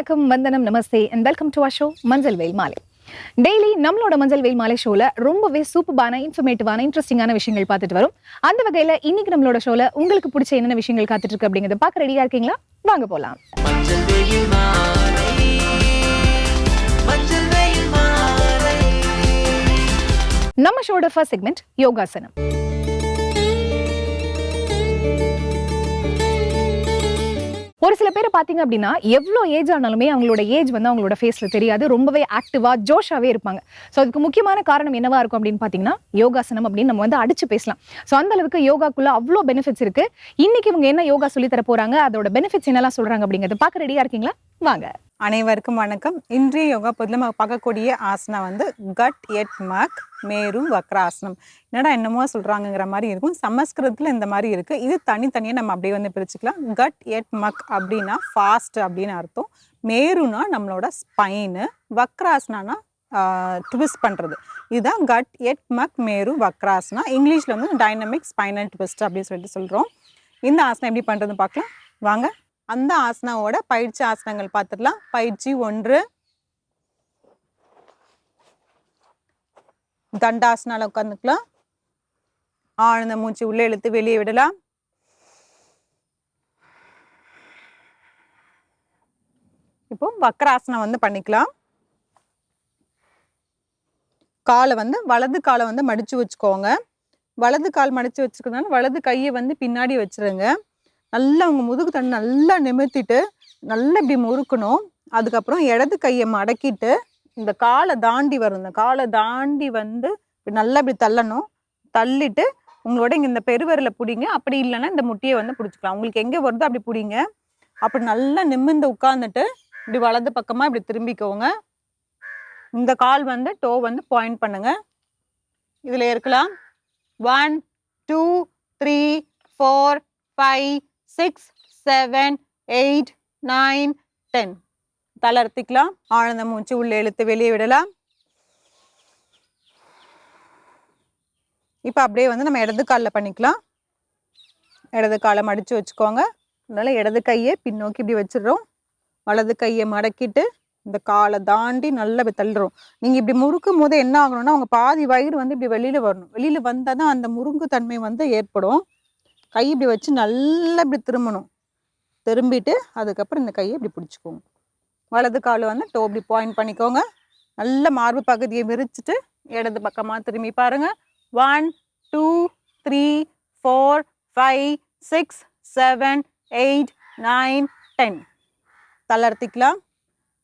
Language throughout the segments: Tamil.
வணக்கம் வந்தனம் நமஸ்தே and welcome to a show Manjal Veyil Maalai. Daily நம்மளோட மஞ்சள் வெயில் மாலை ஷோல ரொம்பவே சூப்பரான இன்ஃபர்மேட்டிவான இன்ட்ரெஸ்டிங்கான விஷயங்கள் பார்த்துட்டு வரும். அந்த வகையில இன்னைக்கு நம்மளோட ஷோல உங்களுக்கு பிடிச்ச என்னென்ன விஷயங்கள் காத்துட்டு இருக்கு அப்படிங்கறத பார்க்க ரெடியா இருக்கீங்களா? வாங்க போலாம். நம்ம ஷோட ஃபர்ஸ்ட் செக்மெண்ட் யோகாசனம். ஒரு சில பேர் பார்த்தீங்க அப்படின்னா எவ்வளோ ஏஜ் ஆனாலுமே அவங்களோட ஏஜ் வந்து அவங்களோட ஃபேஸில் தெரியாது. ரொம்பவே ஆக்டிவாக ஜோஷாவே இருப்பாங்க. ஸோ அதுக்கு முக்கியமான காரணம் என்னவாக இருக்கும் அப்படின்னு பார்த்தீங்கன்னா யோகாசனம் அப்படின்னு நம்ம வந்து அடிச்சு பேசலாம். ஸோ அந்த அளவுக்கு யோகாக்குள்ள அவ்வளோ பெனிஃபிட்ஸ் இருக்குது இன்றைக்கி இவங்க என்ன யோகா சொல்லித்தர தர அதோட பெனிஃபிட்ஸ் என்னெல்லாம் சொல்கிறாங்க அப்படிங்கிறது பார்க்க ரெடியாக இருக்கீங்களா? வாங்க. அனைவருக்கும் வணக்கம். இன்றைய யோகா பொதுல நம்ம பார்க்கக்கூடிய ஆசனம் வந்து கட் எட் மக் மேரு வக்ராசனம். என்னடா என்னமோ சொல்கிறாங்கங்கிற மாதிரி இருக்கும். சமஸ்கிருதத்தில் இந்த மாதிரி இருக்கு. இது தனித்தனியாக நம்ம அப்படியே வந்து பிரிச்சுக்கலாம். கட் எட் மக் அப்படின்னா ஃபாஸ்ட் அப்படின்னு அர்த்தம். மேருனா நம்மளோட ஸ்பைனு வக்ராசனானா ட்விஸ்ட் பண்ணுறது இதுதான் கட் எட் மக் மேரு வக்ராசனா இங்கிலீஷில் வந்து டைனமிக் ஸ்பைனல் ட்விஸ்ட் அப்படின்னு சொல்லிட்டு சொல்கிறோம் இந்த ஆசனம் எப்படி பண்ணுறதுன்னு பார்க்கலாம். வாங்க. அந்த ஆசனாவோட பயிற்சி ஆசனங்கள் பார்த்துடலாம் பயிற்சி ஒன்று. தண்டாசனால உட்காந்துக்கலாம் ஆழ்ந்த மூச்சு உள்ளே இழுத்து வெளியே விடலாம். இப்போ வக்கராசனம் வந்து பண்ணிக்கலாம். காலை வந்து வலது காலை வந்து மடிச்சு வச்சுக்கோங்க. வலது கால் மடிச்சு வச்சுக்கிறதுனால வலது கையை வந்து பின்னாடி வச்சிருங்க. நல்லா அவங்க முதுகு தண்டு நல்லா நிமித்திட்டு நல்லா இப்படி முறுக்கணும். அதுக்கப்புறம் இடது கையை மடக்கிட்டு இந்த காலை தாண்டி வரும் இந்த காலை தாண்டி வந்து இப்படி நல்லா இப்படி தள்ளணும். தள்ளிட்டு உங்களோட இங்கே இந்த பெருவரில் பிடிங்க. அப்படி இல்லைன்னா இந்த முட்டியை வந்து பிடிச்சிக்கலாம். உங்களுக்கு எங்கே வருதோ அப்படி பிடிங்க. அப்படி நல்லா நிமிர்ந்து உட்காந்துட்டு இப்படி வலது பக்கமாக இப்படி திரும்பிக்கோங்க. இந்த கால் வந்து டோ வந்து பாயிண்ட் பண்ணுங்க. இதில் இருக்கலாம். One two three four five six seven eight nine ten. தளர்த்திக்கலாம் ஆழ்ந்த மூச்சு உள்ளே இழுத்து வெளியே விடலாம். இப்போ அப்படியே வந்து நம்ம இடது காலில் பண்ணிக்கலாம். இடது காலை மடித்து வச்சுக்கோங்க. அதனால் இடது கையை பின்னோக்கி இப்படி வச்சிடுறோம். வலது கையை மடக்கிட்டு இந்த காலை தாண்டி நல்லா தள்ளுறோம். நீங்கள் இப்படி முறுக்கும் போது என்ன ஆகணும்னா அவங்க பாதி வயிறு வந்து இப்படி வெளியில் வரணும். வெளியில் வந்தால் தான் அந்த முறுங்கு தன்மை வந்து ஏற்படும். கை இப்படி வச்சு நல்லா இப்படி திரும்பணும். திரும்பிட்டு அதுக்கப்புறம் இந்த கையை இப்படி பிடிச்சிக்கோங்க. வலது கால் வந்து டோ இப்படி பாயிண்ட் பண்ணிக்கோங்க. நல்ல மார்பு பகுதியை விரிச்சிட்டு இடது பக்கமாக திரும்பி பாருங்க. One two three four five six seven eight nine ten தளர்த்திக்கலாம்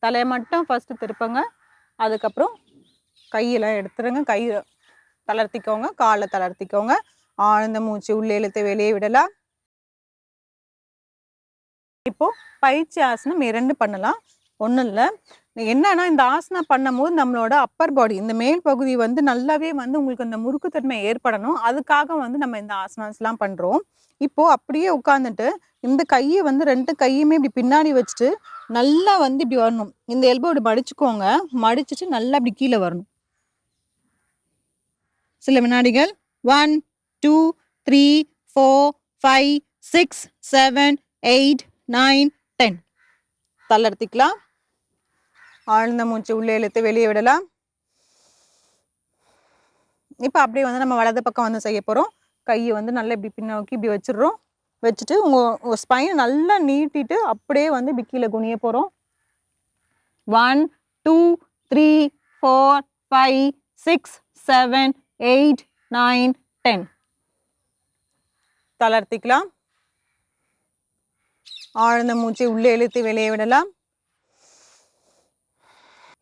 தலையை மட்டும் ஃபஸ்ட்டு திருப்புங்க. அதுக்கப்புறம் கையெல்லாம் எடுத்துருங்க. கை தளர்த்திக்கோங்க காலை தளர்த்திக்கோங்க ஆழ்ந்த மூச்சு உள்ளே இழுத்து வெளியே விடலாம். இப்போ பயிற்சி ஆசனம் இரண்டு பண்ணலாம். ஒன்றும் இல்லை. என்னன்னா இந்த ஆசனம் பண்ணும்போது நம்மளோட அப்பர் பாடி இந்த மேல் பகுதி வந்து நல்லாவே வந்து உங்களுக்கு அந்த முறுக்குத்தன்மை ஏற்படணும். அதுக்காக வந்து நம்ம இந்த ஆசனாஸ்லாம் பண்ணுறோம் இப்போ அப்படியே உட்காந்துட்டு இந்த கையை வந்து ரெண்டு கையுமே இப்படி பின்னாடி வச்சுட்டு நல்லா வந்து இப்படி வரணும். இந்த எல்போ இப்படி மடிச்சுக்கோங்க. மடிச்சிட்டு நல்லா இப்படி கீழே வரணும். சில வினாடிகள். One two three four five six seven eight nine ten தளர்த்திக்கலாம் ஆழ்ந்த மூச்சு உள்ளே இழுத்து வெளியே விடலாம். இப்போ அப்படியே வந்து நம்ம வலது பக்கம் வந்து செய்ய போகிறோம் கையை வந்து நல்லா இப்படி பின்னோக்கி இப்படி வச்சிடுறோம். வச்சுட்டு உங்கள் உங்கள் ஸ்பைனை நல்லா நீட்டிட்டு அப்படியே வந்து பிக்கியில் குனிய போகிறோம் one two three four five six seven eight nine ten தளர்த்திக்கலாம். ஆழ்ந்த மூச்சை உள்ளே இழுத்து வெளியே விடலாம்.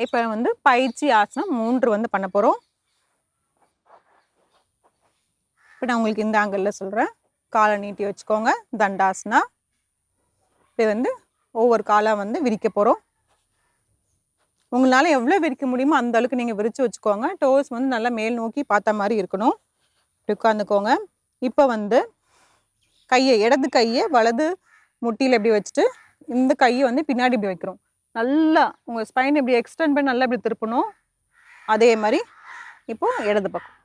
இப்போ வந்து பயிற்சி ஆசனம் மூன்று வந்து பண்ண போகிறோம் இப்போ நான் உங்களுக்கு இந்த ஆங்கிளில் சொல்கிறேன் காலை நீட்டி வச்சுக்கோங்க. தண்டாசனா. இது வந்து ஒவ்வொரு காலாக வந்து விரிக்க போகிறோம் உங்களால் எவ்வளோ விரிக்க முடியுமோ அந்த அளவுக்கு நீங்கள் விரித்து வச்சுக்கோங்க. டோஸ் வந்து நல்லா மேல் நோக்கி பார்த்த மாதிரி இருக்கணும். இப்படி உட்காந்துக்கோங்க இப்போ வந்து கையை இடது கையை வலது முட்டியில் இப்படி வச்சுட்டு இந்த கையை வந்து பின்னாடி இப்படி வைக்கிறோம். நல்லா உங்கள் ஸ்பைன் இப்படி எக்ஸ்டெண்ட் பண்ணி நல்லா இப்படி திருப்பணும். அதே மாதிரி இப்போ இடது பக்கம்.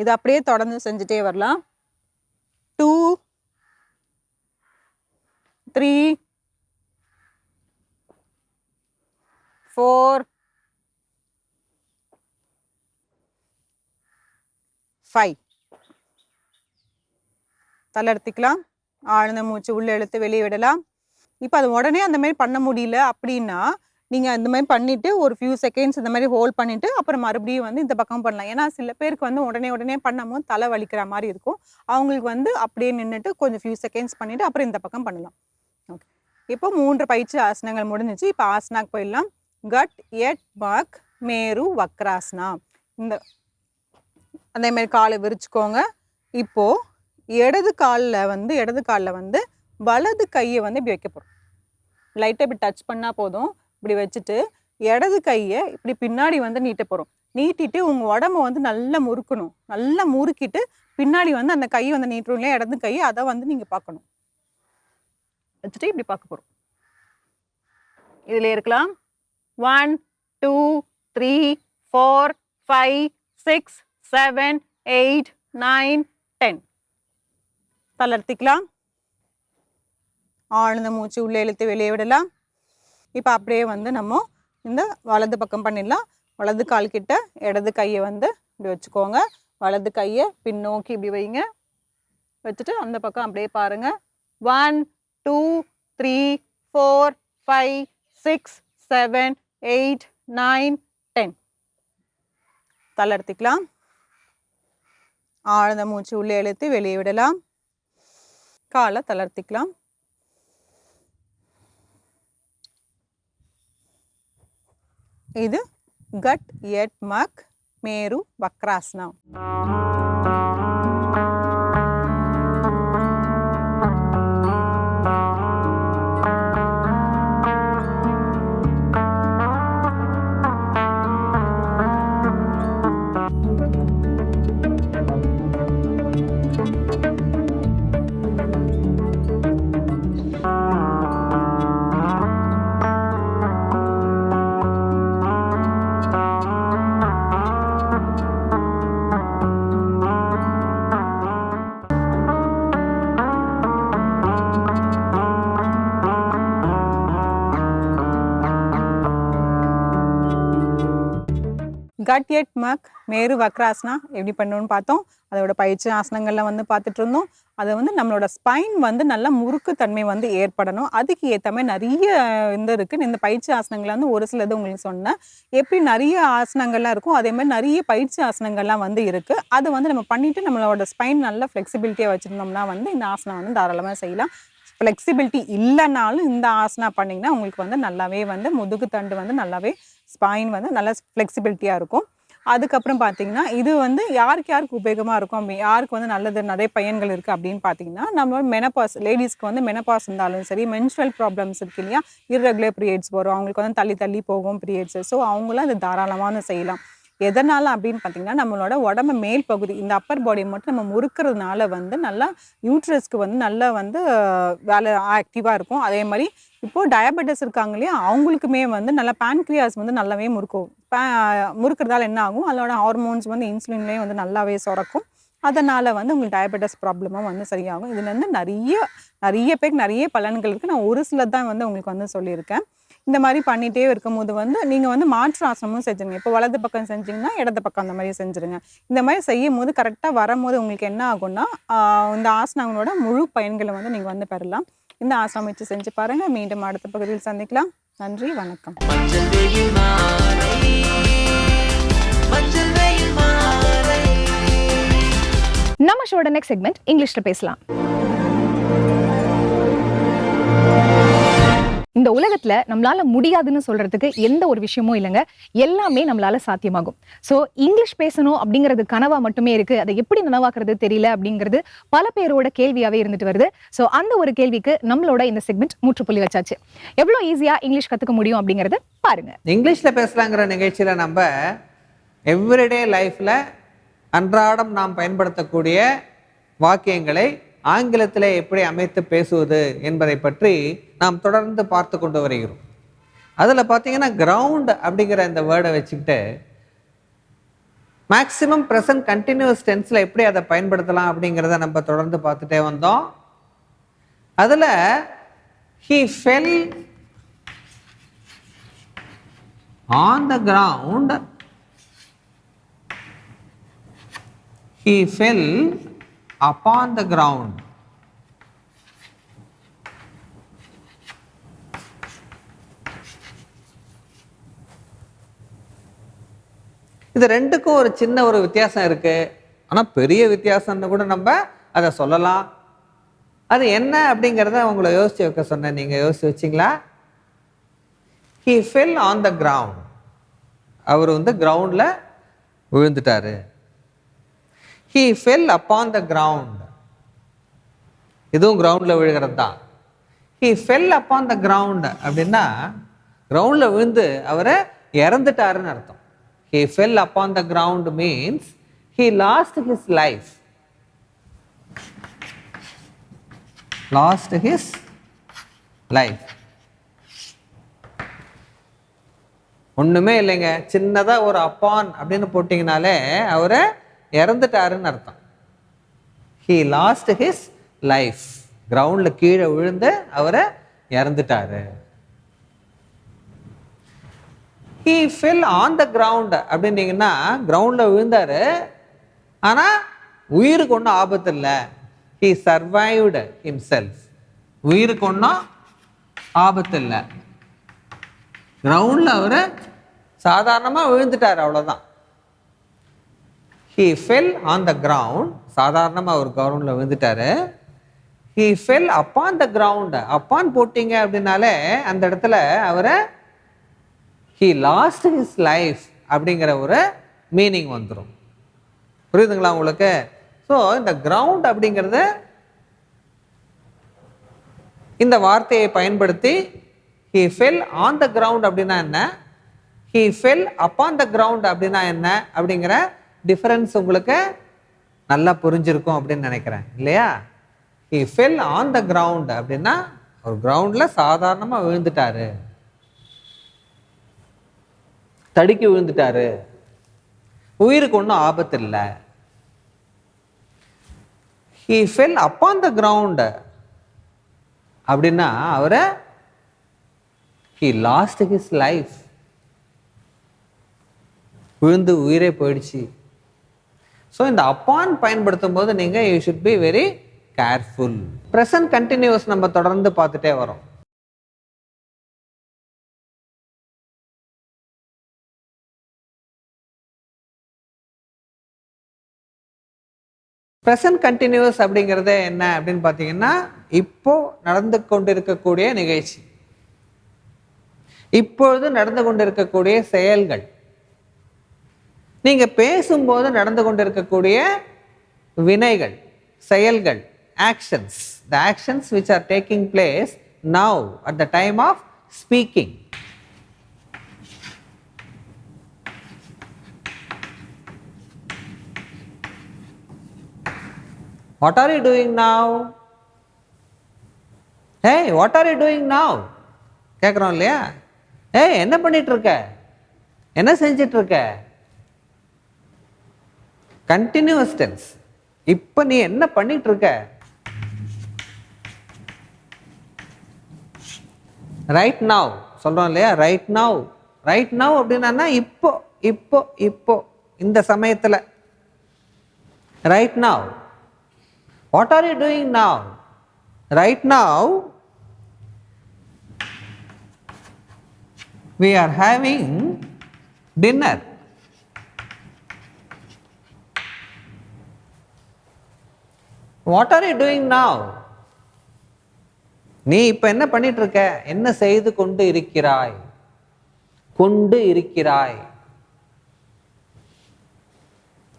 இது அப்படியே தொடர்ந்து செஞ்சுட்டே வரலாம். டூ த்ரீ ஃபோர் ஃபைவ் தளர்த்திக்கலாம் ஆழ்ந்த மூச்சு உள்ள இழுத்து வெளியே விடலாம். இப்போ அது உடனே அந்த மாதிரி பண்ண முடியல அப்படின்னா நீங்கள் இந்த மாதிரி பண்ணிவிட்டு ஒரு ஃபியூ செகண்ட்ஸ் இந்த மாதிரி ஹோல்ட் பண்ணிவிட்டு அப்புறம் மறுபடியும் வந்து இந்த பக்கம் பண்ணலாம். ஏன்னா சில பேருக்கு வந்து உடனே உடனே பண்ணும்போது தலை வலிக்கிற மாதிரி இருக்கும். அவங்களுக்கு வந்து அப்படியே நின்றுட்டு கொஞ்சம் ஃபியூ செகண்ட்ஸ் பண்ணிவிட்டு அப்புறம் இந்த பக்கம் பண்ணலாம். ஓகே இப்போ மூன்று பயிற்சி ஆசனங்கள் முடிஞ்சிச்சு. இப்போ ஆசனாக்கு போயிடலாம். கட் எட் பாக் மேரு வக்ராசனா. இந்த அதேமாரி காலை விரிச்சுக்கோங்க. இப்போது இடது காலில் வந்து இடது காலில் வந்து வலது கையை வந்து இப்படி வைக்க போகிறோம் லைட்டாக இப்படி டச் பண்ணால் போதும். இப்படி வச்சுட்டு இடது கையை இப்படி பின்னாடி வந்து நீட்ட போகிறோம் நீட்டிட்டு உங்கள் உடம்ப வந்து நல்லா முறுக்கணும். நல்லா முறுக்கிட்டு பின்னாடி வந்து அந்த கையை வந்து நீட்டுறோம் இல்லையா? இடது கையை அதை வந்து நீங்கள் பார்க்கணும். வச்சுட்டு இப்படி பார்க்க போகிறோம் இதில் இருக்கலாம். One two three four five six seven eight nine ten தளர்த்திக்கலாம். ஆழ்ந்த மூச்சு உள்ளே இழுத்து வெளியே விடலாம். இப்போ அப்படியே வந்து நம்ம இந்த வலது பக்கம் பண்ணிடலாம். வலது கால் கிட்ட இடது கையை வந்து இப்படி வச்சுக்கோங்க. வலது கையை பின்னோக்கி இப்படி வைங்க. வச்சுட்டு அந்த பக்கம் அப்படியே பாருங்க. One two three four five six seven eight nine ten தளர்த்திக்கலாம். ஆழ்ந்த மூச்சு உள்ளே இழுத்து வெளியே விடலாம். காலை தளர்த்திக்கலாம். இது கட் எட் மக் மேரு வக்ராஸ்னா கட் எட் மக் மேரு வக்ராசனா எப்படி பண்ணணும்னு பார்த்தோம். அதோட பயிற்சி ஆசனங்கள்லாம் வந்து பார்த்துட்டு இருந்தோம். அதை வந்து நம்மளோட ஸ்பைன் வந்து நல்லா முறுக்கு தன்மை வந்து ஏற்படணும். அதுக்கு ஏற்ற மாதிரி நிறைய இந்த இருக்குது இந்த பயிற்சி ஆசனங்கள் வந்து ஒரு சிலது உங்களுக்கு சொன்னேன். எப்படி நிறைய ஆசனங்கள்லாம் இருக்கும் அதே மாதிரி நிறைய பயிற்சி ஆசனங்கள்லாம் வந்து இருக்குது அதை வந்து நம்ம பண்ணிட்டு நம்மளோட ஸ்பைன் நல்ல ஃப்ளெக்சிபிலிட்டியாக வச்சுருந்தோம்னா வந்து இந்த ஆசனம் வந்து தாராளமாக செய்யலாம். ஃப்ளெக்சிபிலிட்டி இல்லைனாலும் இந்த ஆசனா பண்ணிங்கன்னா உங்களுக்கு வந்து நல்லாவே வந்து முதுகு தண்டு வந்து நல்லாவே ஸ்பைன் வந்து நல்லா ஃப்ளெக்சிபிலிட்டியாக இருக்கும். அதுக்கப்புறம் பார்த்தீங்கன்னா இது வந்து யாருக்கு யாருக்கு உபயோகமாக இருக்கும் அப்படி யாருக்கு வந்து நல்லது நிறைய பயன்கள் இருக்குது அப்படின்னு பார்த்தீங்கன்னா நம்ம மெனபாஸ் லேடிஸ்க்கு வந்து மெனபாஸ் இருந்தாலும் சரி மென்ஸ்ட்ரல் ப்ராப்ளம்ஸ் இருக்கு இல்லையா irregular பீரியட்ஸ் வரும் அவங்களுக்கு வந்து தள்ளி தள்ளி போகும் பீரியட்ஸ் ஸோ அவங்களும் அது தாராளமாக செய்யலாம். எதனால் அப்படின்னு பார்த்தீங்கன்னா நம்மளோட உடம்பு மேல் பகுதி இந்த அப்பர் பாடியை மட்டும் நம்ம முறுக்கிறதுனால வந்து நல்லா யூட்ரஸ்க்கு வந்து நல்லா வந்து வேலை ஆக்டிவாக இருக்கும். அதே மாதிரி இப்போது டயபெட்டிஸ் இருக்காங்க இல்லையா அவங்களுக்குமே வந்து நல்லா பேன்க்ரியாஸ் வந்து நல்லாவே முறுக்கும். பே முறுக்கிறதால என்ன ஆகும்? அதோட ஹார்மோன்ஸ் வந்து இன்சுலின்லேயே வந்து நல்லாவே சுரக்கும். அதனால் வந்து உங்களுக்கு டயபெட்டிஸ் ப்ராப்ளமும் வந்து சரியாகும். இதுலேருந்து நிறைய நிறைய பேருக்கு நிறைய பலன்கள் இருக்குது நான் ஒரு சிலர் தான் வந்து உங்களுக்கு வந்து சொல்லியிருக்கேன். இந்த மாதிரி பண்ணிகிட்டே இருக்கும்போது வந்து நீங்கள் வந்து மாற்று ஆசனமும் செஞ்சுருங்க. இப்போ வலது பக்கம் செஞ்சீங்கன்னா இடது பக்கம் அந்த மாதிரி செஞ்சுருங்க. இந்த மாதிரி செய்யும் போது கரெக்டாக வரும்போது உங்களுக்கு என்ன ஆகும்னா இந்த ஆசனங்களோட முழு பயன்களை வந்து நீங்கள் வந்து பெறலாம். இந்த ஆசனம் வச்சு செஞ்சு பாருங்கள் மீண்டும் அடுத்த பகுதியில் சந்திக்கலாம். நன்றி வணக்கம். நம்ம ஷோட நெக்ஸ்ட் செக்மெண்ட் இங்கிலீஷ்ல பேசலாம். இந்த உலகத்துல நம்மளால முடியாதுன்னு சொல்றதுக்கு எந்த ஒரு விஷயமும் இல்லைங்க. எல்லாமே நம்மளால சாத்தியமாகும். ஸோ இங்கிலீஷ் பேசணும் அப்படிங்கிறது கனவா மட்டுமே இருக்கு. அதை எப்படி நனவாக்குறது தெரியல அப்படிங்கிறது பல பேரோட கேள்வியாவே இருந்துட்டு வருது. ஸோ அந்த ஒரு கேள்விக்கு நம்மளோட இந்த செக்மெண்ட் முற்றுப்புள்ளி வச்சாச்சு. எவ்வளவு ஈஸியா இங்கிலீஷ் கத்துக்க முடியும் அப்படிங்கறத பாருங்க. இங்கிலீஷில் பேசலாங்கிற நிகழ்ச்சியில நம்ம எவ்ரிடே லைஃப்ல அன்றாடம் நாம் பயன்படுத்தக்கூடிய வாக்கியங்களை ஆங்கிலத்தில் எப்படி அமைத்து பேசுவது என்பதை பற்றி நாம் தொடர்ந்து பார்த்து கொண்டு வருகிறோம். அதில் பார்த்தீங்கன்னா கிரவுண்ட் அப்படிங்கிற இந்த வேர்டை வச்சுக்கிட்டு மேக்ஸிமம் ப்ரெசன்ட் கண்டினியூஸ் டென்ஸில் எப்படி அதை பயன்படுத்தலாம் அப்படிங்கிறத நம்ம தொடர்ந்து பார்த்துட்டே வந்தோம். அதில் he fell on the ground he fell upon the ground இது ரெண்டுக்கும் ஒரு சின்ன ஒரு வித்தியாசம் இருக்கு. ஆனால் பெரிய வித்தியாசம்னு கூட நம்ம அதை சொல்லலாம். அது என்ன அப்படிங்கிறத உங்களை யோசிச்சு வைக்க சொன்னேன். நீங்கள் யோசிச்சு வச்சிங்களா? He fell on the ground அவர் வந்து கிரவுண்டில் விழுந்துட்டாரு. He fell upon the ground இதுவும் கிரவுண்டில் விழுகிறது தான் he fell upon the ground அப்படின்னா கிரவுண்டில் விழுந்து அவரை இறந்துட்டாருன்னு அர்த்தம். He fell upon the ground means he lost his life lost his life ஒண்ணுமே இல்லைங்க. சின்னதா ஒரு அப்பான் அப்படின்னு போட்டிங்கனாலே அவரை இறந்துட்டாருன்னு அர்த்தம். ஹி லாஸ்ட் ஹிஸ் லைஃப் கிரவுண்ட்ல கீழே விழுந்து அவரை இறந்துட்டாரு. He fell on the ground அப்படின்னீங்கன்னா கிரவுண்டில் விழுந்தாரு. ஆனா உயிருக்கு ஒன்றும் ஆபத்து இல்லை ஹி சர்வைவ்டு ஹிம்செல்ஃப் உயிருக்கு ஒன்றும் ஆபத்து இல்லை கிரவுண்டில் அவர் சாதாரணமாக விழுந்துட்டார் அவ்வளோதான் he fell on the ground சாதாரணமாக அவர் கிரவுண்டில் விழுந்துட்டாரு. He fell upon the ground upon போட்டிங்க அப்படின்னாலே அந்த இடத்துல அவரை ஹீ லாஸ்ட் ஹிஸ் லைஃப் அப்படிங்கிற ஒரு மீனிங் வந்துடும் புரியுதுங்களா உங்களுக்கு? ஸோ இந்த கிரவுண்ட் அப்படிங்கிறது இந்த வார்த்தையை பயன்படுத்தி he fell on the ground அப்படின்னா என்ன? He fell upon the ground அப்படின்னா என்ன? அப்படிங்கிற டிஃபரன்ஸ் உங்களுக்கு நல்லா புரிஞ்சிருக்கும் அப்படின்னு நினைக்கிறேன். இல்லையா? He fell on the ground அப்படின்னா ஒரு கிரவுண்டில் சாதாரணமாக விழுந்துட்டாரு. தடுக்கி விழுந்துட்டாரு. உயிருக்கு ஒன்றும் ஆபத்து இல்லை he fell upon the ground அப்படின்னா அவரை ஹி லாஸ்ட் ஹிஸ் லைஃப் விழுந்து உயிரே போயிடுச்சு. ஸோ இந்த அப்பான் பயன்படுத்தும் போது நீங்கள் you should be very careful present continuous நம்ம தொடர்ந்து பார்த்துட்டே வரோம். ப்ரெசன்ட் கண்டினியூஸ் அப்படிங்கிறது என்ன அப்படின்னு பார்த்தீங்கன்னா இப்போ நடந்து கொண்டிருக்கக்கூடிய நிகழ்ச்சி. இப்பொழுது நடந்து கொண்டிருக்கக்கூடிய செயல்கள். நீங்கள் பேசும்போது நடந்து கொண்டிருக்கக்கூடிய வினைகள் செயல்கள் actions the actions which are taking place now at the time of speaking what are you doing now hey what are you doing now கேட்குறோம் இல்லையா? ஏய் என்ன பண்ணிகிட்ருக்க என்ன செஞ்சிட்டு இருக்க கண்டினியூஸ் டென்ஸ் இப்போ நீ என்ன பண்ணிகிட்ருக்க இருக்க ரைட் நவ் சொல்கிறோம் இல்லையா? ரைட் நவ் ரைட் நவ் அப்படின்னா இப்போ இப்போ இப்போ இந்த சமயத்தில். Right now what are you doing now right now we are having dinner. What are you doing now நீ இப்ப என்ன பண்ணிட்டு இருக்க? என்ன செய்து கொண்டு இருக்கிறாய்? கொண்டு இருக்கிறாய்.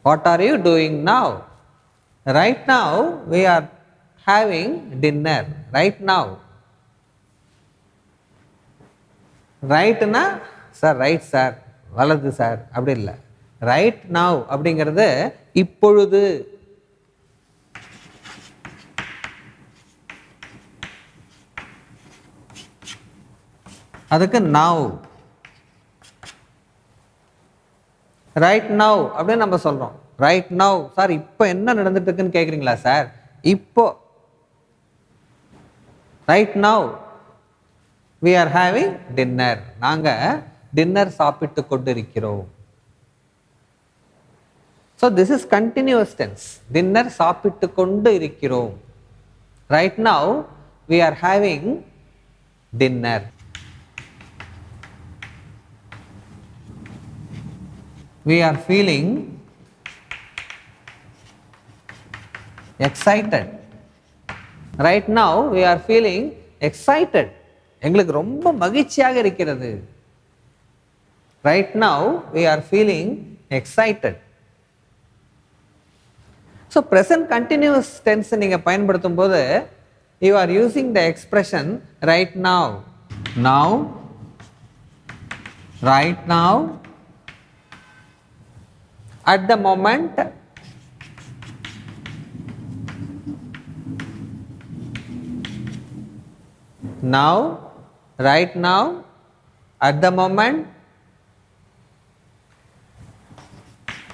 What are you doing now right now we are having dinner right now ரைட்டுனா sir right sir வலது சார் அப்படி இல்லை. ரைட் நவ் அப்படிங்கிறது இப்பொழுது. அதுக்கு நவ் ரைட் நவ் அப்படின்னு நம்ம சொல்கிறோம் ரைட் நவ் சார் இப்போ என்ன நடந்துட்டு இருக்குன்னு கேட்குறீங்களா சார் இப்போ. Right now we are having dinner நாங்கள் டின்னர் சாப்பிட்டு கொண்டிருக்கிறோம். So this is continuous tense dinner சாப்பிட்டு கொண்டு இருக்கிறோம். Right now we are having dinner we are feeling excited right now we are feeling excited எங்களுக்கு ரொம்ப மகிழ்ச்சியாக இருக்கிறது. Right now we are feeling excited so present continuous tense நீங்கள் பயன்படுத்தும் போது you are using the expression right now now right now at the moment now right now at the moment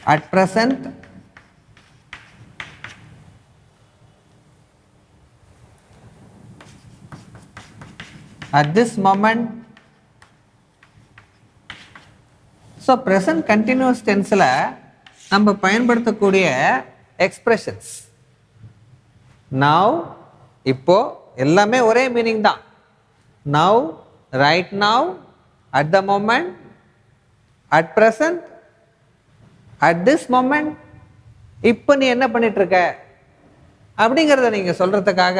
at present at this moment so present continuous டென்ஸில் நம்ம பயன்படுத்தக்கூடிய எக்ஸ்பிரஷன்ஸ் நாவ் இப்போ எல்லாமே ஒரே மீனிங் தான். Now right now at the moment at present, at this moment இப்போ நீ என்ன பண்ணிட்டு இருக்க அப்படிங்கிறத நீங்கள் சொல்கிறதுக்காக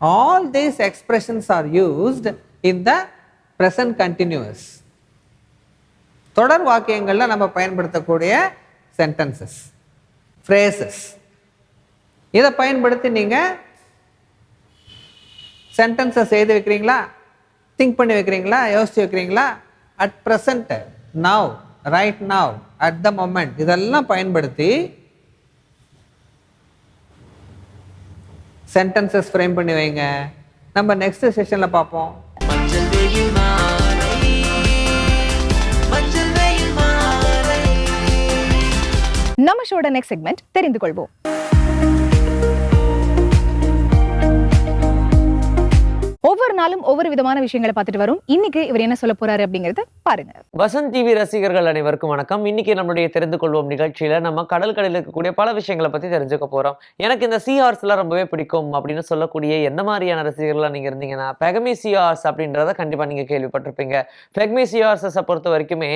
all these expressions are used in the present continuous தொடர் வாக்கியங்களில் நம்ம பயன்படுத்தக்கூடிய சென்டென்சஸ் ஃப்ரேசஸ் இதை பயன்படுத்தி நீங்கள் சென்டென்சஸ் எழுதி வைக்கிறீங்களா? திங்க் பண்ணி வைக்கிறீங்களா? யோசிச்சு வைக்கிறீங்களா? At present now right now at the moment இதெல்லாம் பயன்படுத்தி சென்டென்சஸ் ஃப்ரேம் பண்ணி வைங்க. நம்ம நெக்ஸ்ட் செஷனில் பார்ப்போம். நம்ம ஷோட நெக்ஸ்ட் செக்மெண்ட் தெரிந்து கொள்வோம். ஒவ்வொரு நாளும் ஒவ்வொரு விதமான விஷயங்களை பார்த்துட்டு வரும். இன்னைக்கு இவர் என்ன சொல்ல போறாரு அப்படிங்கறத பாருங்க. வசந்த் டிவி ரசிகர்கள் அனைவருக்கும் வணக்கம். இன்னைக்கு நம்மளுடைய தெரிந்து கொள்வோம் நிகழ்ச்சியில நம்ம கடல் கடையில் இருக்கக்கூடிய பல விஷயங்களை பத்தி தெரிஞ்சுக்க போறோம். எனக்கு இந்த சி எல்லாம் ரொம்பவே பிடிக்கும் அப்படின்னு சொல்லக்கூடிய எந்த மாதிரியான ரசிகர்களா நீங்க இருந்தீங்கன்னா பெகமி சி அப்படின்றத கண்டிப்பா நீங்க கேள்விப்பட்டிருப்பீங்க. பெகமி சி பொறுத்த வரைக்குமே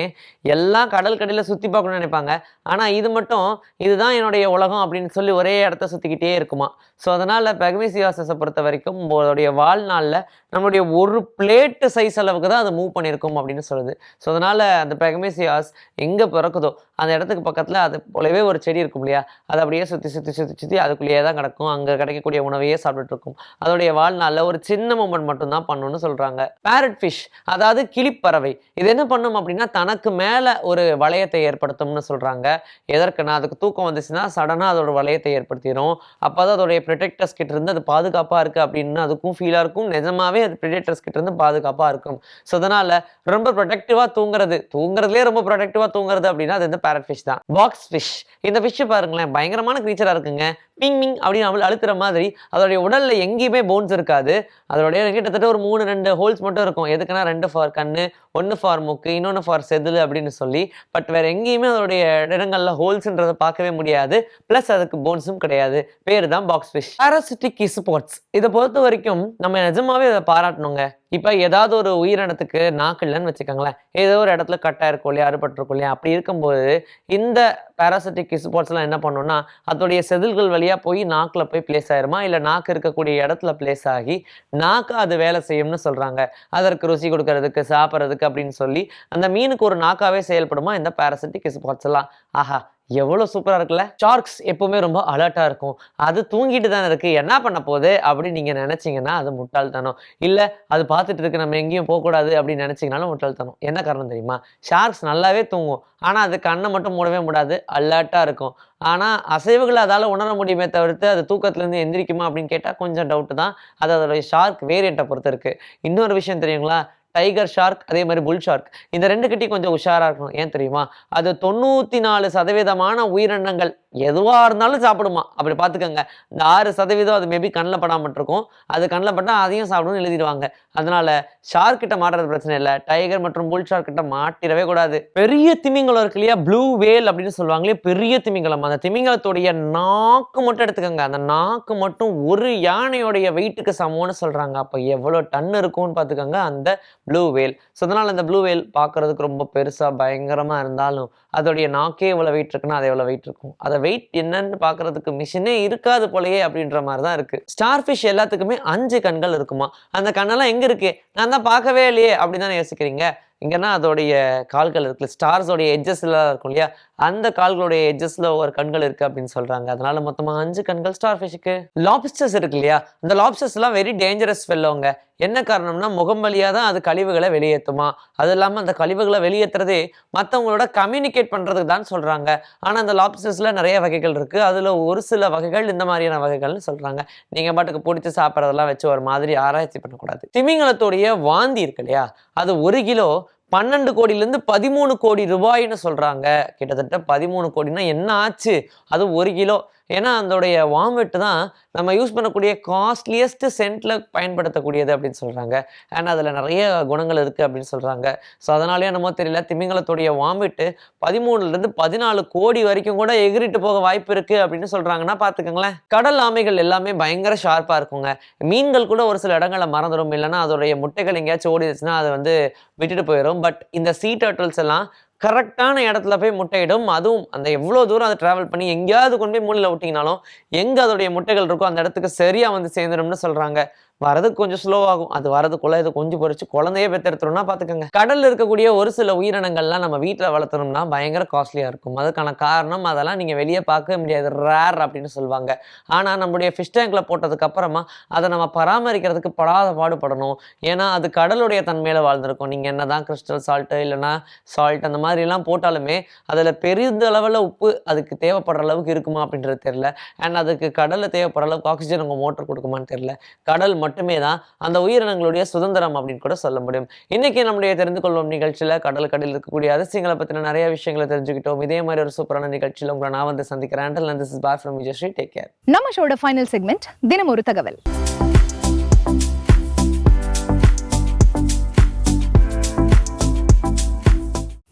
எல்லாம் கடல் கடையில சுத்தி பார்க்கணும்னு நினைப்பாங்க. ஆனா இது மட்டும் இதுதான் என்னுடைய உலகம் அப்படின்னு சொல்லி ஒரே இடத்த சுத்திக்கிட்டே இருக்குமா. ஸோ அதனால பெகமி சி பொறுத்த வரைக்கும் உங்களுடைய வாழ்நாளில் நம்மளுடைய ஒரு பிளேட்டு சைஸ் அளவுக்கு தான் அது மூவ் பண்ணியிருக்கும் அப்படின்னு சொல்லுது. ஸோ அதனால் அந்த பெகமேசியாஸ் எங்கே பிறக்குதோ அந்த இடத்துக்கு பக்கத்தில் அது போலவே ஒரு செடி இருக்கும் இல்லையா? அது அப்படியே சுற்றி சுற்றி சுற்றி சுற்றி அதுக்குள்ளேயே தான் கிடக்கும். அங்கே கிடைக்கக்கூடிய உணவையே சாப்பிட்டுட்டு இருக்கும் அதோடைய வாழ்நாளில் ஒரு சின்ன மூமெண்ட் மட்டும்தான் பண்ணணும்னு சொல்கிறாங்க பேரட் ஃபிஷ் அதாவது கிளிப்பறவை. இது என்ன பண்ணும் அப்படின்னா தனக்கு மேலே ஒரு வளையத்தை ஏற்படுத்தும்னு சொல்கிறாங்க எதற்குன்னா அதுக்கு தூக்கம் வந்துச்சுன்னா சடனாக அதோட வளையத்தை ஏற்படுத்திடும் அப்போ தான் அதோடைய ப்ரொடெக்டர்ஸ் கிட்ட இருந்து அது பாதுகாப்பாக இருக்குது அப்படின்னு அதுக்கும் ஃபீலாக இருக்கும். நிஜமாவே அது ப்ரொடெக்டர்ஸ் கிட்ட இருந்து பாதுகாப்பாக இருக்கும். ஸோ அதனால ரொம்ப ப்ரொடெக்டிவாக தூங்குறது. தூங்குறதுலேயே ரொம்ப ப்ரொடெக்டிவாக தூங்குறது அப்படின்னா அது வந்து பேரட் ஃபிஷ் தான். பாக்ஸ் ஃபிஷ் இந்த ஃபிஷ் பாருங்களேன் பயங்கரமான க்ரீச்சராக இருக்குங்க. மிங் மிங் அப்படின்னு அவள் அழுத்துற மாதிரி அதோடைய உடலில் எங்கேயுமே போன்ஸ் இருக்காது. அதோடைய கிட்டத்தட்ட ஒரு மூணு ரெண்டு ஹோல்ஸ் மட்டும் இருக்கும். எதுக்குன்னா ரெண்டு ஃபார் கண்ணு ஒன்று ஃபார் மூக்கு இன்னொன்று ஃபார் செதில் அப்படின்னு சொல்லி. பட் வேற எங்கேயுமே அதோடைய இடங்களில் ஹோல்ஸ்ன்றதை பார்க்கவே முடியாது. ப்ளஸ் அதுக்கு போன்ஸும் கிடையாது. பேர் தான் பாக்ஸ் ஃபிஷ் பாராசிட்டிக் ஸ்போர்ட்ஸ் இதை பொறுத்த வரைக்கும் நம்ம நிஜமாவே அதை பாராட்டணுங்க. இப்போ ஏதாவது ஒரு உயிரினத்துக்கு நாக்கு இல்லைன்னு வச்சுக்கோங்களேன். ஏதோ ஒரு இடத்துல கட்டாக இருக்கும் இல்லையா அறுபட்டிருக்கும் இல்லையா அப்படி இருக்கும்போது இந்த பேராசிட்டிக் ஸ்பாட்ஸ்லாம் என்ன பண்ணுன்னா அதோடைய செதில்கள் வழியாக போய் நாக்கில் போய் பிளேஸ் ஆயிருமா? இல்லை நாக்கு இருக்கக்கூடிய இடத்துல பிளேஸ் ஆகி நாக்கு அது வேலை செய்யும்னு சொல்கிறாங்க அதற்கு ருசி கொடுக்கறதுக்கு சாப்பிட்றதுக்கு அப்படின்னு சொல்லி அந்த மீனுக்கு ஒரு நாக்காவே செயல்படுமா? இந்த பேராசிட்டிக் ஸ்பாட்ஸ் எல்லாம். ஆஹா எவ்வளோ சூப்பராக இருக்குல்ல? ஷார்க்ஸ் எப்போவுமே ரொம்ப அலர்ட்டாக இருக்கும். அது தூங்கிட்டு தானே இருக்குது என்ன பண்ண போகுது? அப்படின்னு நீங்கள் நினச்சிங்கன்னா அது முட்டாள்தனம். இல்லை அது பார்த்துட்டு இருக்கு நம்ம எங்கேயும் போகக்கூடாது அப்படின்னு நினச்சிங்கனாலும் முட்டாள்தனம். என்ன காரணம் தெரியுமா? ஷார்க்ஸ் நல்லாவே தூங்கும். ஆனால் அது கண்ணை மட்டும் மூடவே முடியாது அலர்ட்டாக இருக்கும். ஆனால் அசைவுகளை அதால் உணர முடியுமே தவிர்த்து அது தூக்கத்துலேருந்து எந்திரிக்குமா அப்படின்னு கேட்டால் கொஞ்சம் டவுட்டு தான். அது அதோடைய ஷார்க் வேரியண்ட்டை பொறுத்து இருக்குது இன்னொரு விஷயம் தெரியுங்களா? டைகர் ஷார்க் அதே மாதிரி புல் ஷார்க். இந்த ரெண்டு கிட்டையும் கொஞ்சம் உஷாராக இருக்கணும். ஏன் தெரியுமா? அது தொண்ணூற்றி நாலு சதவீதமான உயிரினங்கள் எதுவாக இருந்தாலும் சாப்பிடுமா? அப்படி பார்த்துக்கோங்க. இந்த ஆறு சதவீதம் அது மேபி கண்ணில் படாமல் இருக்கும் அது கண்ணில் பட்டால் அதையும் சாப்பிடணும்னு எழுதிடுவாங்க. அதனால ஷார்க் கிட்ட மாட்டுறது பிரச்சனை இல்லை. டைகர் மற்றும் புல் ஷார்க் கிட்ட மாட்டிடவே கூடாது. பெரிய திமிங்கலம் இருக்கு இல்லையா? ப்ளூ வேல் அப்படின்னு சொல்லுவாங்களே பெரிய திமிங்கலம். அந்த திமிங்கலத்துடைய நாக்கு மட்டும் எடுத்துக்கோங்க. அந்த நாக்கு மட்டும் ஒரு யானையோடைய வெயிட்டுக்கு சமம்னு சொல்கிறாங்க அப்போ எவ்வளோ டன் இருக்கும்னு பார்த்துக்கோங்க அந்த ப்ளூ வேல் ஸோ அதனால் அந்த ப்ளூ வேல் பார்க்குறதுக்கு ரொம்ப பெருசாக பயங்கரமாக இருந்தாலும் அதோடைய நாக்கே எவ்வளோ வெயிட் இருக்குன்னா அது எவ்வளோ வெயிட் இருக்கும். அதை வெயிட் என்னன்னு பார்க்கறதுக்கு மிஷினே இருக்காது போலயே அப்படின்ற மாதிரி தான் இருக்கு. ஸ்டார் ஃபிஷ் எல்லாத்துக்குமே அஞ்சு கண்கள் இருக்குமா? அந்த கண்ணெல்லாம் எங்க இருக்கு? நான் தான் பார்க்கவே இல்லையே அப்படின்னு தானே யோசிக்கிறீங்க? இங்கன்னா அதோடைய கால்கள் இருக்குல்ல ஸ்டார்ஸோடைய எட்ஜஸ்லாம் இருக்கும் இல்லையா? அந்த கால்களுடைய எட்ஜஸ்ல ஒரு கண்கள் இருக்கு அப்படின்னு சொல்றாங்க. அதனால மொத்தமா அஞ்சு கண்கள் ஸ்டார் ஃபிஷ்க்கு லாப்ஸ்டர்ஸ் இருக்கு இல்லையா? அந்த லாப்ஸ்டர்ஸ் எல்லாம் வெரி டேஞ்சரஸ் ஃபெல்லோங்க என்ன காரணம்னா முகம் வழியாக தான் அது கழிவுகளை வெளியேற்றுமா அது இல்லாமல் அந்த கழிவுகளை வெளியேற்றுறதே மற்றவங்களோட கம்யூனிகேட் பண்ணுறதுக்கு தான் சொல்கிறாங்க ஆனால் அந்த லாப்ஸ்டர்ஸில் நிறைய வகைகள் இருக்குது அதில் ஒரு சில வகைகள் இந்த மாதிரியான வகைகள்னு சொல்கிறாங்க நீங்கள் பாட்டுக்கு பிடிச்சி சாப்பிட்றதெல்லாம் வச்சு ஒரு மாதிரி ஆராய்ச்சி பண்ணக்கூடாது. திமிங்கலத்துடைய வாந்தி இருக்கு இல்லையா? அது ஒரு கிலோ பன்னெண்டு கோடியிலேருந்து பதிமூணு கோடி ரூபாய்னு சொல்கிறாங்க கிட்டத்தட்ட பதிமூணு கோடினா என்ன ஆச்சு? அது ஒரு கிலோ. ஏன்னா அதோடைய வாமிட் தான் நம்ம யூஸ் பண்ணக்கூடிய காஸ்ட்லியஸ்ட் சென்டில் பயன்படுத்தக்கூடியது அப்படின்னு சொல்கிறாங்க அண்ட் அதில் நிறைய குணங்கள் இருக்குது அப்படின்னு சொல்கிறாங்க ஸோ அதனாலேயே என்னமோ தெரியல. திமிங்கலத்துடைய வாமிட்டு பதிமூணுலேருந்து பதினாலு கோடி வரைக்கும் கூட எகிரிட்டு போக வாய்ப்பு இருக்குது அப்படின்னு சொல்கிறாங்கன்னா பார்த்துக்கோங்களேன். கடல் ஆமைகள் எல்லாமே பயங்கர ஷார்ப்பாக இருக்குங்க. மீன்கள் கூட ஒரு சில இடங்களை மறந்துடும் இல்லைன்னா அதோடைய முட்டைகள் எங்கேயாச்சும் ஓடிடுச்சுன்னா அது வந்து விட்டுட்டு போயிடும் பட் இந்த சீ டர்ட்டில்ஸ் எல்லாம் கரெக்டான இடத்துல போய் முட்டையிடும். அதுவும் அந்த எவ்வளோ தூரம் அதை ட்ராவல் பண்ணி எங்கேயாவது கொண்டு போய் மூலையில் விட்டிங்கனாலும் எங்கே அதோடைய முட்டைகள் இருக்கோ அந்த இடத்துக்கு சரியாக வந்து சேர்ந்துடும்னு சொல்கிறாங்க வரதுக்கு கொஞ்சம் ஸ்லோவாகும் அது வரதுக்குள்ள இது கொஞ்சம் பொறிச்சு குழந்தையே பெற்றெடுத்துரும்னா பார்த்துக்கோங்க கடல்ல இருக்கக்கூடிய ஒரு சில உயிரினங்கள்லாம் நம்ம வீட்டில் வளர்த்தணும்னா பயங்கர காஸ்ட்லியாக இருக்கும். அதுக்கான காரணம் அதெல்லாம் நீங்கள் வெளியே பார்க்க முடியாது. ரேர் அப்படின்னு சொல்லுவாங்க. ஆனால் நம்மளுடைய ஃபிஷ் டேங்க்ல போட்டதுக்கு அப்புறமா அதை நம்ம பராமரிக்கிறதுக்கு படாத பாடுபடணும். ஏன்னா அது கடலுடைய தன்மையில வாழ்ந்திருக்கும். நீங்கள் என்னதான் கிறிஸ்டல் சால்ட்டு இல்லைன்னா சால்ட் அந்த மாதிரிலாம் போட்டாலுமே அதில் பெரிதளவில் உப்பு அதுக்கு தேவைப்படுற அளவுக்கு இருக்குமா அப்படின்றது தெரியல. அண்ட் அதுக்கு கடலில் தேவைப்படுற அளவுக்கு ஆக்சிஜன் உங்கள் மோட்டர் கொடுக்குமான்னு தெரியல. கடல் மட்டுமே தான் அந்த உயிரினங்களுடைய சுதந்திரம் அப்படின்னு கூட சொல்ல முடியும். இன்னைக்கு நம்முடைய தெரிந்து கொள்வோம் நிகழ்ச்சியில் கடல் கடலில் இருக்கக்கூடிய அதிசயங்களை பற்றின நிறைய விஷயங்களை தெரிஞ்சுக்கிட்டோம். இதே மாதிரி ஒரு சூப்பரான நிகழ்ச்சியில் உங்களை நான் வந்து சந்திக்கிறேன். This is bye from Vijayasri take care நம்ம ஷோட ஃபைனல் செக்மெண்ட் தினம் ஒரு தகவல்.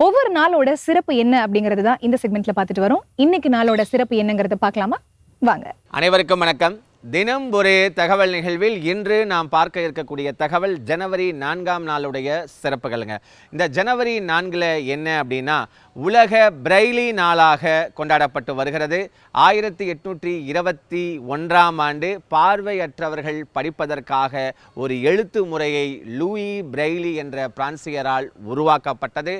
ஒவ்வொரு நாளோட சிறப்பு என்ன அப்படிங்கிறது தான் இந்த செக்மெண்ட்ல பார்த்துட்டு வரோம். இன்னைக்கு நாளோட சிறப்பு என்னங்கிறத பார்க்கலாமா? வாங்க. அனைவருக்கும் வணக்கம். தினம் ஒரு தகவல் நிகழ்வில் இன்று நாம் பார்க்க இருக்கக்கூடிய தகவல் ஜனவரி நான்காம் நாளுடைய சிறப்புகளுங்க. இந்த ஜனவரி நான்கில் என்ன அப்படின்னா உலக பிரெய்லி நாளாக கொண்டாடப்பட்டு வருகிறது. ஆயிரத்தி எட்நூற்றி இருபத்தி ஒன்றாம் ஆண்டு பார்வையற்றவர்கள் படிப்பதற்காக ஒரு எழுத்து முறையை லூயி பிரெய்லி என்ற பிரான்சியரால் உருவாக்கப்பட்டது.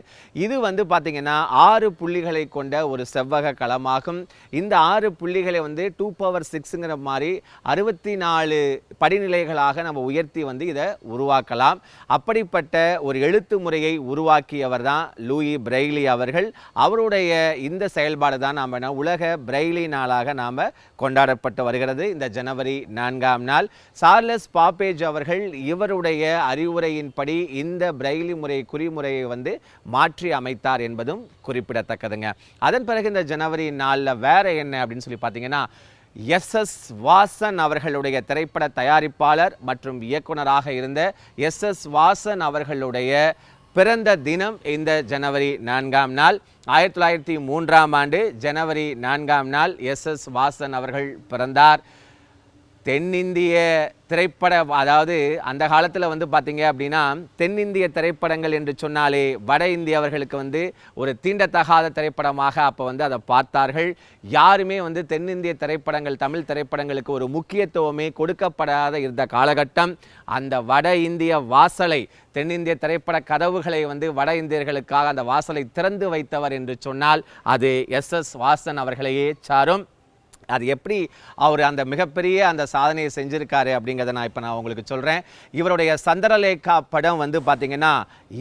இது வந்து பார்த்திங்கன்னா ஆறு புள்ளிகளை கொண்ட ஒரு செவ்வக களமாகும். இந்த ஆறு புள்ளிகளை வந்து டூ பவர் சிக்ஸுங்கிற மாதிரி அறுபத்தி நாலு படிநிலைகளாக நம்ம உயர்த்தி வந்து இதை உருவாக்கலாம். அப்படிப்பட்ட ஒரு எழுத்து முறையை உருவாக்கியவர் தான் லூயி பிரெய்லி அவர்கள். அவருடைய இந்த செயல்பாடு தான் நாம் என்ன உலக பிரெய்லி நாளாக நாம் கொண்டாடப்பட்டு வருகிறது. இந்த ஜனவரி நான்காம் நாள். சார்லஸ் பாப்பேஜ் அவர்கள் இவருடைய அறிவுரையின்படி இந்த பிரெய்லி முறை குறிமுறையை வந்து மாற்றி அமைத்தார் என்பதும் குறிப்பிடத்தக்கதுங்க. அதன் பிறகு இந்த ஜனவரி நாளில் வேற என்ன அப்படின்னு சொல்லி பார்த்தீங்கன்னா எஸ் எஸ் வாசன் அவர்களுடைய திரைப்பட தயாரிப்பாளர் மற்றும் இயக்குனராக இருந்த எஸ் எஸ் வாசன் அவர்களுடைய பிறந்த தினம் இந்த ஜனவரி நான்காம் நாள். ஆயிரத்தி தொள்ளாயிரத்தி மூன்றாம் ஆண்டு ஜனவரி நான்காம் நாள் எஸ் எஸ் வாசன் அவர்கள் பிறந்தார். தென்னிந்திய திரைப்பட அதாவது அந்த காலத்தில் வந்து பார்த்தீங்க அப்படின்னா தென்னிந்திய திரைப்படங்கள் என்று சொன்னாலே வட இந்தியவர்களுக்கு வந்து ஒரு தீண்டத்தகாத திரைப்படமாக அப்போ வந்து அதை பார்த்தார்கள். யாருமே வந்து தென்னிந்திய திரைப்படங்கள் தமிழ் திரைப்படங்களுக்கு ஒரு முக்கியத்துவமே கொடுக்கப்படாத இருந்த காலகட்டம். அந்த வட இந்திய வாசலை தென்னிந்திய திரைப்பட கதவுகளை வந்து வட இந்தியர்களுக்காக அந்த வாசலை திறந்து வைத்தவர் என்று சொன்னால் அது எஸ் எஸ் வாசன் அவர்களையே சாரும். அது எப்படி அவர் அந்த மிகப்பெரிய அந்த சாதனையை செஞ்சுருக்காரு அப்படிங்கிறத நான் இப்போ நான் உங்களுக்கு சொல்கிறேன் இவருடைய சந்திரலேகா படம் வந்து பார்த்திங்கன்னா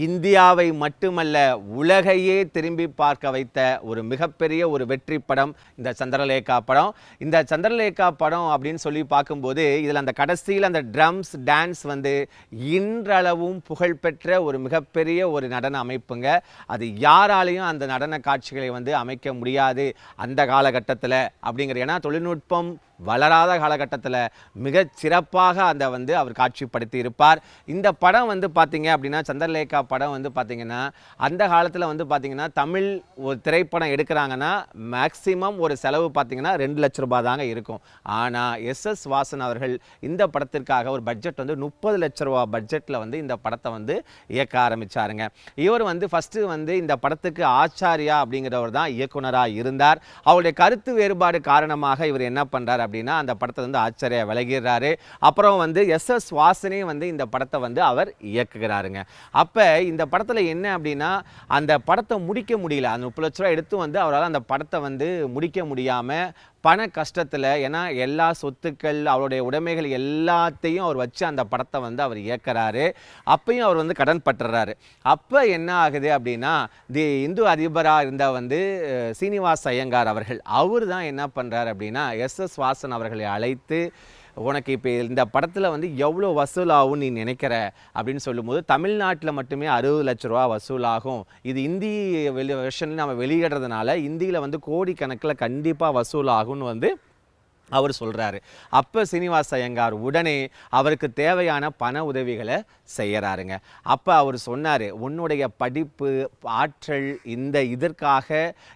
இந்தியாவை மட்டுமல்ல உலகையே திரும்பி பார்க்க வைத்த ஒரு மிகப்பெரிய ஒரு வெற்றி படம் இந்த சந்திரலேகா படம். இந்த சந்திரலேகா படம் அப்படின்னு சொல்லி பார்க்கும்போது இதில் அந்த கடைசியில் அந்த ட்ரம்ஸ் டான்ஸ் வந்து இன்றளவும் புகழ்பெற்ற ஒரு மிகப்பெரிய ஒரு நடன அமைப்புங்க. அது யாராலையும் அந்த நடன காட்சிகளை வந்து அமைக்க முடியாது அந்த காலகட்டத்தில் அப்படிங்கிற ஏன்னா தொழில்நுட்பம் வளராத காலகட்டத்தில் மிக சிறப்பாக அந்த வந்து அவர் காட்சிப்படுத்தி இருப்பார். இந்த படம் வந்து பார்த்தீங்க அப்படின்னா சந்திரலேகா படம் வந்து பார்த்தீங்கன்னா அந்த காலத்தில் வந்து பார்த்தீங்கன்னா தமிழ் ஒரு திரைப்படம் எடுக்கிறாங்கன்னா மேக்சிமம் ஒரு செலவு பார்த்தீங்கன்னா ரெண்டு லட்ச ரூபாய் தாங்க இருக்கும். ஆனால் எஸ் எஸ் வாசன் அவர்கள் இந்த படத்திற்காக ஒரு பட்ஜெட் வந்து முப்பது லட்ச ரூபா பட்ஜெட்டில் வந்து இந்த படத்தை வந்து இயக்க ஆரம்பிச்சாருங்க. இவர் வந்து ஃபஸ்ட்டு வந்து இந்த படத்துக்கு ஆச்சாரியா அப்படிங்கிறவர் தான் இயக்குனராக இருந்தார். அவருடைய கருத்து வேறுபாடு காரணமாக இவர் என்ன பண்ணுறார் அப்படின்னா அந்த படத்தை வந்து ஆச்சரிய விலகிறாரு அப்புறம் வந்து எஸ் எஸ் வாசனே வந்து இந்த படத்தை வந்து அவர் இயக்குகிறாருங்க. அப்போ இந்த படத்தில் என்ன அப்படின்னா அந்த படத்தை முடிக்க முடியல. அந்த முப்பது லட்ச ரூபா எடுத்து வந்து அவரால் அந்த படத்தை வந்து முடிக்க முடியாமல் பண கஷ்டத்தில் ஏன்னா எல்லா சொத்துக்கள் அவருடைய உடைமைகள் எல்லாத்தையும் அவர் வச்சு அந்த படத்தை வந்து அவர் இயக்கிறாரு. அப்பையும் அவர் வந்து கடன் பட்டுறாரு. அப்போ என்ன ஆகுது அப்படின்னா தி இந்து அதிபராக இருந்த வந்து சீனிவாஸ் ஐயங்கார் அவர்கள் அவர் தான் என்ன பண்ணுறாரு அப்படின்னா எஸ் எஸ் வாசன் அவர்களை அழைத்து உனக்கு இப்போ இந்த படத்தில் வந்து எவ்வளோ வசூலாகும் நீ நினைக்கிற? அப்படின்னு சொல்லும்போது தமிழ்நாட்டில் மட்டுமே அறுபது லட்ச ரூபா வசூலாகும். இது இந்தி வெளி வெர்ஷன் நம்ம வெளியிடுறதுனால இந்தியில் வந்து கோடிக்கணக்கில் கண்டிப்பாக வசூலாகும்னு வந்து அவர் சொல்கிறாரு அப்போ சீனிவாச ஐயங்கார் உடனே அவருக்கு தேவையான பண உதவிகளை செய்கிறாருங்க அப்போ அவர் சொன்னார் உன்னுடைய படிப்பு ஆற்றல் இந்த இதற்காக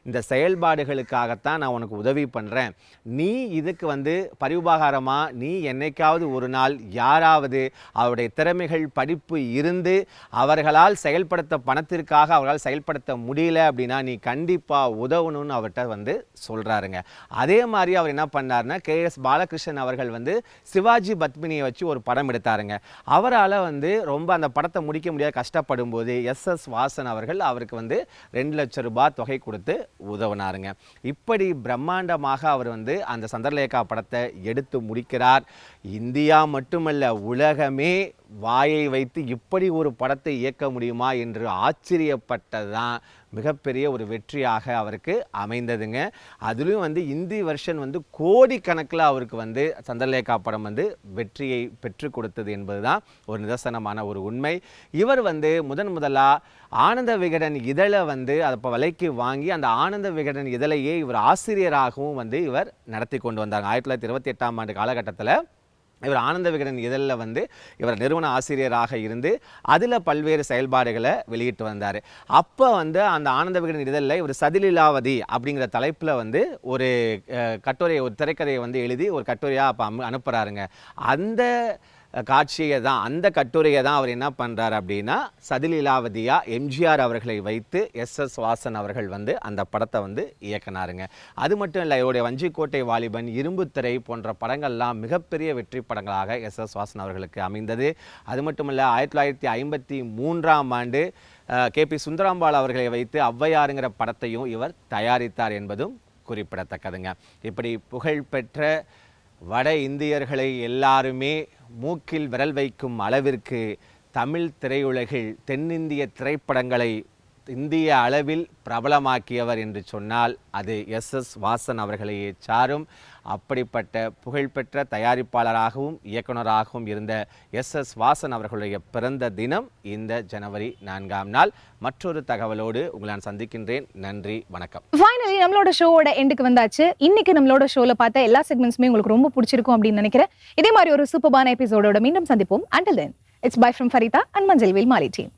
இந்த செயல்பாடுகளுக்காகத்தான் நான் உனக்கு உதவி பண்ணுறேன் நீ இதுக்கு வந்து பரிவுபகாரமாக நீ என்னைக்காவது ஒரு நாள் யாராவது அவருடைய திறமைகள் படிப்பு இருந்து அவர்களால் செயல்படுத்த பணத்திற்காக அவர்களால் செயல்படுத்த முடியல அப்படின்னா நீ கண்டிப்பாக உதவணும்னு அவர்கிட்ட வந்து சொல்கிறாருங்க அதே மாதிரி அவர் என்ன பண்ணாருன்னா கே எஸ் பாலகிருஷ்ணன் அவர்கள் வந்து சிவாஜி பத்மினியை வச்சு ஒரு படம் எடுத்தாருங்க. அவரால் வந்து ரொம்ப அந்த படத்தை முடிக்க முடியாத கஷ்டப்படும் போது எஸ் எஸ் வாசன் அவர்கள் அவருக்கு வந்து ரெண்டு லட்சம் ரூபாய் தொகை கொடுத்து உதவினாருங்க. இப்படி பிரம்மாண்டமாக அவர் வந்து அந்த சந்திரலேகா படத்தை எடுத்து முடிக்கிறார். இந்தியா மட்டுமல்ல உலகமே வாயை வைத்து இப்படி ஒரு படத்தை இயக்க முடியுமா என்று ஆச்சரியப்பட்டதுதான் மிகப்பெரிய ஒரு வெற்றியாக அவருக்கு அமைந்ததுங்க. அதுலேயும் வந்து இந்தி வெர்ஷன் வந்து கோடிக்கணக்கில் அவருக்கு வந்து சந்திரலேகா படம் வந்து வெற்றியை பெற்று கொடுத்தது என்பது தான் ஒரு நிதர்சனமான ஒரு உண்மை. இவர் வந்து முதன் முதலாக ஆனந்த விகடன் இதழை வந்து அதை இப்போ விலைக்கு வாங்கி அந்த ஆனந்த விகடன் இதழையே இவர் ஆசிரியராகவும் வந்து இவர் நடத்தி கொண்டு வந்தாங்க. ஆயிரத்தி தொள்ளாயிரத்தி இருபத்தி எட்டாம் ஆண்டு காலகட்டத்தில் இவர் ஆனந்த விகடன் இதழில் வந்து இவர் நிறுவன ஆசிரியராக இருந்து அதில் பல்வேறு செயல்பாடுகளை வெளியிட்டு வந்தார். அப்போ வந்து அந்த ஆனந்த விகடன் இதழில் இவர் சதிலீலாவதி அப்படிங்கிற தலைப்பில் வந்து ஒரு கட்டுரையை கட்டுரை ஒரு திரைக்கதையை வந்து எழுதி ஒரு கட்டுரையாக அப்போ அனுப்புகிறாருங்க அந்த காட்சியை தான் அந்த கட்டுரையை தான் அவர் என்ன பண்ணுறாரு அப்படின்னா சதிலீலாவதியா எம்ஜிஆர் அவர்களை வைத்து எஸ் எஸ் வாசன் அவர்கள் வந்து அந்த படத்தை வந்து இயக்குனாருங்க. அது மட்டும் இல்லை இவருடைய வஞ்சிக்கோட்டை வாலிபன் இரும்புத்திரை போன்ற படங்கள்லாம் மிகப்பெரிய வெற்றி படங்களாக எஸ் எஸ் வாசன் அவர்களுக்கு அமைந்தது. அது மட்டும் இல்லை ஆயிரத்தி தொள்ளாயிரத்தி ஐம்பத்தி மூன்றாம் ஆண்டு கே. பி. சுந்தராம்பாள் அவர்களை வைத்து ஔவையாருங்கிற படத்தையும் இவர் தயாரித்தார் என்பதும் குறிப்பிடத்தக்கதுங்க. இப்படி புகழ்பெற்ற வட இந்தியர்களை எல்லாருமே மூக்கில் விரல் வைக்கும் அளவிற்கு தமிழ் திரையுலகில் தென்னிந்திய திரைப்படங்களை இந்திய அளவில் பிரபலமாக்கியவர் என்று சொன்னால் அது எஸ் எஸ் வாசன் அவர்களையே சாரும். அப்படிப்பட்ட புகழ்பெற்ற தயாரிப்பாளராகவும் இயக்குனராகவும் இருந்த எஸ் எஸ் வாசன் அவர்களுடைய பிறந்த தினம் இந்த ஜனவரி நான்காம் நாள். மற்றொரு தகவலோடு உங்களை நான் சந்திக்கின்றேன். நன்றி வணக்கம். ஃபைனலி நம்மளோட ஷோவோட எண்டுக்கு வந்தாச்சு. இன்னைக்கு நம்மளோட ஷோல பார்த்த எல்லா செக்மெண்ட்ஸுமே உங்களுக்கு ரொம்ப பிடிச்சிருக்கும் அப்படின்னு நினைக்கிறேன். இதே மாதிரி ஒரு சூப்பர்பான எபிசோடோட மீண்டும் சந்திப்போம். Until then it's bye from Farida and Manjal Veyil Maalai team